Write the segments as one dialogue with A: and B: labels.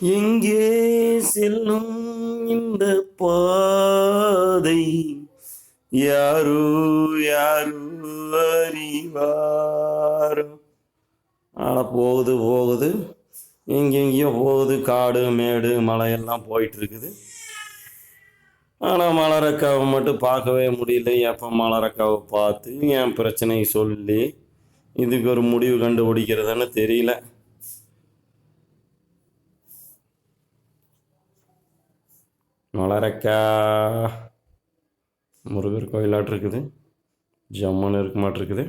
A: எங்கே செல்லும் இந்த பாதை? யாரு யாரு அறிவாரோ? ஆனால் போகுது போகுது. எங்கெங்கேயோ போகுது. காடு மேடு மலையெல்லாம் போயிட்டு இருக்குது ஆனால் மலரக்காவை மட்டும் பார்க்கவே முடியல. எப்போ மலரக்காவை பார்த்து என் பிரச்சனையை சொல்லி இதுக்கு ஒரு முடிவு கண்டுபிடிக்கிறதுன்னு தெரியல. மலரக்கா. முருகர் கோயிலாட்டு இருக்குது ஜம்முன்னு இருக்க மாட்டிருக்குது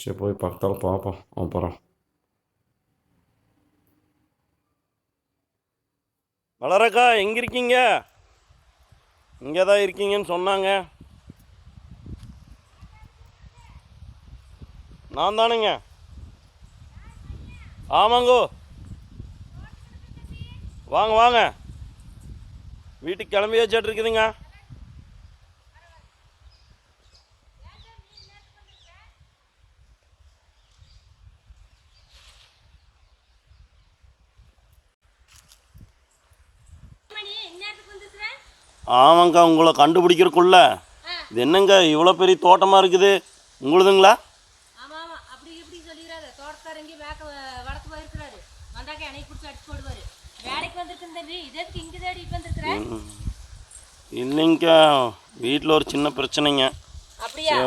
A: சரி போய் பக்கத்தில் பார்ப்போம் அப்புறம். மலரக்கா எங்கே இருக்கீங்க? இங்கே தான் இருக்கீங்கன்னு சொன்னாங்க. நான் தானுங்க. ஆமாங்கோ. வாங்க வாங்க. வீட்டுக்கு கிளம்பி வச்சுட்டு இருக்குதுங்க
B: ஆமாங்க
A: ஆமாங்க்கா உங்களை கண்டுபிடிக்கிறக்குள்ள இது என்னங்க இவ்வளோ பெரிய தோட்டமாக இருக்குது? உங்களுதுங்களா? இல்லைங்கக்கா வீட்டில் ஒரு சின்ன பிரச்சனைங்க.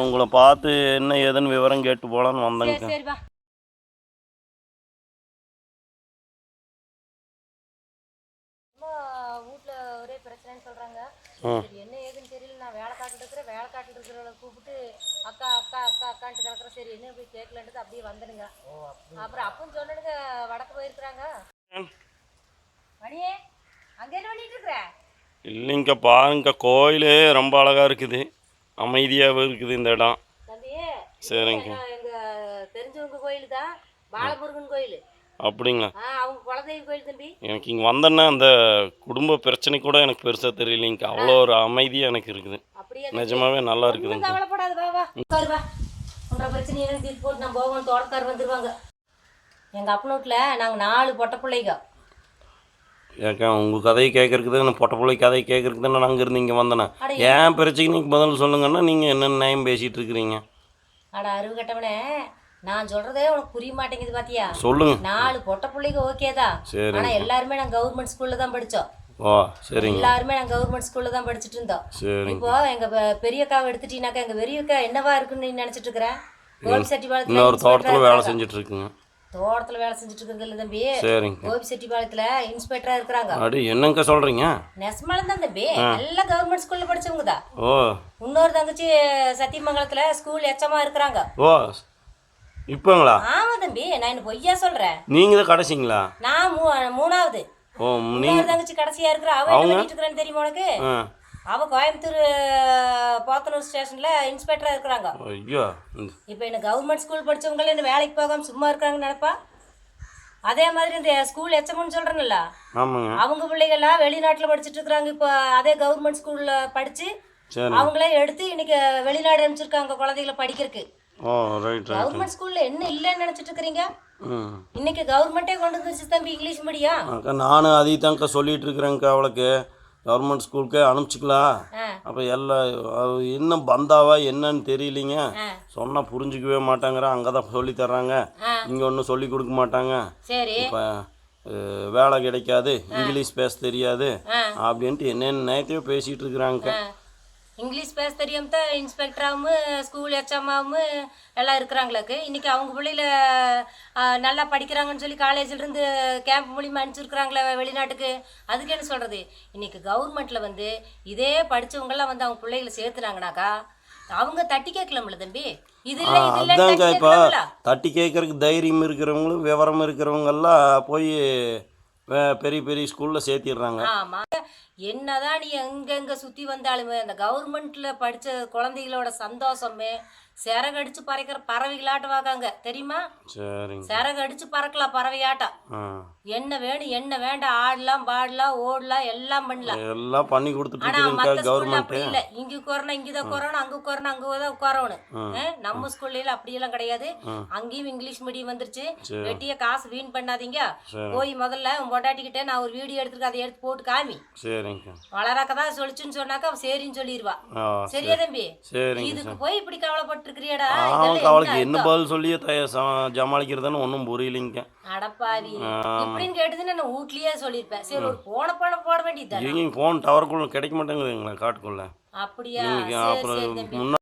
A: உங்களை பார்த்து என்ன ஏதுன்னு விவரம் கேட்டு போகலான்னு வந்தேங்க.
B: என்ன ஏதுன்னு தெரியல. நான் வேலை காட்டிட்டு இருக்கிறேன். வேலை காட்டிட்டு இருக்கிறவளை கூப்பிட்டு அக்கா அக்கா அக்கா அக்கான்ட்டு கிடக்குற சரி என்ன போய் கேட்கலன்ட்டு அப்படியே வந்துடுங்க. அப்புறம் அப்பவும் சொன்னனுங்க வடக்கு போயிருக்கிறாங்க. மணியே?
A: இல்லைங்கக்கா பாருங்கக்கா கோயில் ரொம்ப அழகாக இருக்குது. அமைதியாகவும் இருக்குது இந்த இடம். சரிங்க.
B: நான் எங்க தெரிஞ்சவங்க கோயில் தான் பாலமுருகன் கோயில்.
A: அப்படிங்களா? எனக்கு இங்கே வந்தேன்னா அந்த குடும்ப பிரச்சனை கூட எனக்கு பெருசாக தெரியலைங்கக்கா அவ்வளோ ஒரு அமைதியாக எனக்கு இருக்குது. நிஜமாவே நல்லா இருக்குதுங்க.
B: கவலைப்படாத வா வா. உட்காரு வா. உன்ற பிரச்சனை என்ன தீர்த்து போட்டு நான் போவோம் தோட்டக்கார் வந்துருவாங்க. எங்க அப்பன் வீட்டில் நாங்கள் நாலு பொட்டை பிள்ளைங்க.
A: ஏக்கா உங்கள் கதையை கேட்கறதுக்கு நான் பொட்ட பிள்ளை கதையை கேட்கறதுக்கு தானே நான் இருந்து இங்கே வந்தேனே.
B: அட
A: ஏன் பிரச்சனைக்கு பதில் சொல்லுங்கன்னா நீங்கள் என்ன நியாயம் பேசிகிட்டு இருக்கிறீங்க?
B: அட அறிவு கட்டவனே நான் சொல்றதே உனக்கு புரிய மாட்டேங்குது பாத்தியா?
A: சொல்லுங்க.
B: நாலு பொட்டை பிள்ளைங்க ஓகே தான். ஆனா எல்லாருமே நாங்கள் கவர்மெண்ட் ஸ்கூல்ல தான் படிச்சோம்.
A: ஓ சரிங்க.
B: எல்லாருமே நாங்கள் கவர்மெண்ட் ஸ்கூல்ல தான் படிச்சுட்டு இருந்தோம்.
A: சரிங்க.
B: இப்போ எங்க பெரியக்காவை எடுத்துட்டீங்கன்னாக்கா எங்க பெரியக்கா என்னவா இருக்குன்னு நீ நினைச்சிட்டு இருக்கிற? கோபி செட்டிப்பாளையத்துல
A: இன்னொரு தோட்டத்தில் வேலை செஞ்சுட்டு இருக்குங்க.
B: தோட்டத்துல வேலை செஞ்சுட்டு இருக்கிறது தம்பி.
A: சரிங்க.
B: கோபி செட்டிப்பாளையத்துல இன்ஸ்பெக்டரா இருக்கிறாங்க.
A: அடி என்னங்கக்கா சொல்கிறீங்க
B: நெசமாலம் தான் தம்பி. எல்லாம் கவர்மெண்ட் ஸ்கூல்ல படிச்சவங்க தான்.
A: ஓ.
B: இன்னொரு தங்கச்சி சத்தியமங்கலத்துல ஸ்கூல் எச்சமா இருக்கிறாங்க.
A: ஓ இப்போங்களா?
B: ஆமா தம்பி நான் என்ன பொய்யா சொல்றேன்?
A: நீங்கள் தான் கடைசிங்களா?
B: நான் மூணாவது.
A: ஓ நீங்கள்
B: தங்கச்சி கடைசியா இருக்கிற. அவ என்ன பண்ணிட்டு இருக்கிறான்னு தெரியுமா உனக்கு?
A: ஆ
B: அவ கோயம்புத்தூர் போத்தனூர் ஸ்டேஷன்ல இன்ஸ்பெக்டரா இருக்கிறாங்க.
A: ஐயோ.
B: இப்போ என்ன கவர்மெண்ட் ஸ்கூல் படிச்சவங்கள என்ன வேலைக்கு போகாம சும்மா இருக்காங்கன்னு நினைப்பா? அதே மாதிரி இந்த ஸ்கூல் எச்சம்னு
A: ஆமாங்க.
B: அவங்க பிள்ளைகள்லாம் வெளிநாட்டுல படிச்சுட்டு இருக்கிறாங்க. இப்போ அதே கவர்மெண்ட் ஸ்கூல்ல படிச்சு
A: சரி.
B: அவங்களே எடுத்து இன்னைக்கு வெளிநாடு அனுப்பிச்சிருக்காங்க குழந்தைகளை படிக்கிறதுக்கு. கவர்மெண்ட் ஸ்கூல்ல என்ன இல்லைன்னு நினைச்சிட்டு இருக்கிறீங்க? இன்னைக்கு கவர்மெண்ட்டே கொண்டு வந்துருச்சு தம்பி இங்கிலீஷ் மீடியம்
A: நானும் அதை தான்க்கா சொல்லிட்டு இருக்கிறேங்க்கா அவளுக்கு. கவர்மெண்ட் ஸ்கூலுக்கே அனுப்பிச்சிக்கலாம். அப்போ எல்லாம் இன்னும் பந்தாவா என்னன்னு தெரியலிங்க. சொன்னால் புரிஞ்சிக்கவே மாட்டாங்கிற அங்கே தான் சொல்லி தர்றாங்க. இங்கே ஒன்றும் சொல்லி கொடுக்க மாட்டாங்க. இப்போ வேலை கிடைக்காது இங்கிலீஷ் பேச தெரியாது அப்படின்ட்டு என்னென்ன நேரத்தையோ பேசிகிட்டு இருக்கிறாங்க.
B: இங்கிலீஷ் பேச தெரியாம தான் இன்ஸ்பெக்டராகவும் ஸ்கூல் எச்எம்மாவும் எல்லாம் இருக்கிறாங்களுக்கு இன்னைக்கு அவங்க பிள்ளைல ஆ, நல்லா படிக்கிறாங்கன்னு சொல்லி காலேஜ்ல இருந்து கேம்ப் மூலியமா அனுப்பிச்சிருக்கிறாங்களே வெளிநாட்டுக்கு. அதுக்கு என்ன சொல்றது? இன்னைக்கு கவர்மெண்ட்ல வந்து இதே படிச்சவங்கெல்லாம் வந்து அவங்க பிள்ளைகளை சேர்த்துனாங்கனாக்கா அவங்க தட்டி கேட்கலாம்ல தம்பி. இது
A: அதாங்க
B: தட்டி
A: இப்போ தட்டி கேட்கறதுக்கு தைரியம் இருக்கிறவங்களும் விவரம் இருக்கிறவங்கெல்லாம் போய் பெரிய பெரிய ஸ்கூலில் சேர்த்திடுறாங்க.
B: ஆமா. என்னதான் நீ எங்கெங்க சுத்தி வந்தாலுமே அந்த கவர்மெண்ட்ல படிச்ச குழந்தைகளோட சந்தோஷமே சிறகடிச்சு பறக்கிற பறவைகளாட்டம் வாக்காங்க. தெரியுமா? சிறகடிச்சு பறக்கலாம் பறவையாட்டம் என்ன வேணும் என்ன வேண்டாம் ஆடலாம் பாடலாம் ஓடலாம் எல்லாம் பண்ணலாம்.
A: எல்லாம் பண்ணி கொடுத்துட்டு
B: ஆனா மத்த ஸ்கூல்ல அப்படி இல்ல. இங்க கொரோனா இங்கதான் கொரோனா அங்க கொரோனா அங்க தான் உட்காரணும். நம்ம ஸ்கூல்ல அப்படியெல்லாம் கிடையாது. அங்கேயும் இங்கிலீஷ் மீடியம் வந்துருச்சு.
A: சரி.
B: வெட்டிய காசு வீண் பண்ணாதீங்க.
A: சரி.
B: போய் முதல்ல உன் பொண்டாட்டிக்கிட்ட நான் ஒரு வீடியோ எடுத்துருக்கேன் அதை எடுத்து போட்டு காமி.
A: சரிங்கக்கா
B: வளராக்க தான் சொல்லிச்சுன்னு சொன்னாக்கா சரின்னு சொல்லிடுவா சரியா தம்பி?
A: சரிங்க
B: இதுக்கு போய் இப்படி கவலைப்பட்டு இருக்கிறியாடா
A: ஆமாக்கா அவளுக்கு என்ன பதில் சொல்லியே தய ச- ஜமாளிக்கிறதுன்னு ஒன்றும் புரியலைங்க.
B: அடப்பாவி இப்படின்னு கேட்டதுன்னு நான் வீட்லயே சொல்லியிருப்பேன். சரி ஒரு போன பணம் போட வேண்டியது
A: ஃபோன் டவருக்குள்ள கிடைக்க மாட்டேங்குதுங்களா காட்டுக்குள்ள.
B: அப்படியா?
A: அப்புறம் முன்னாடி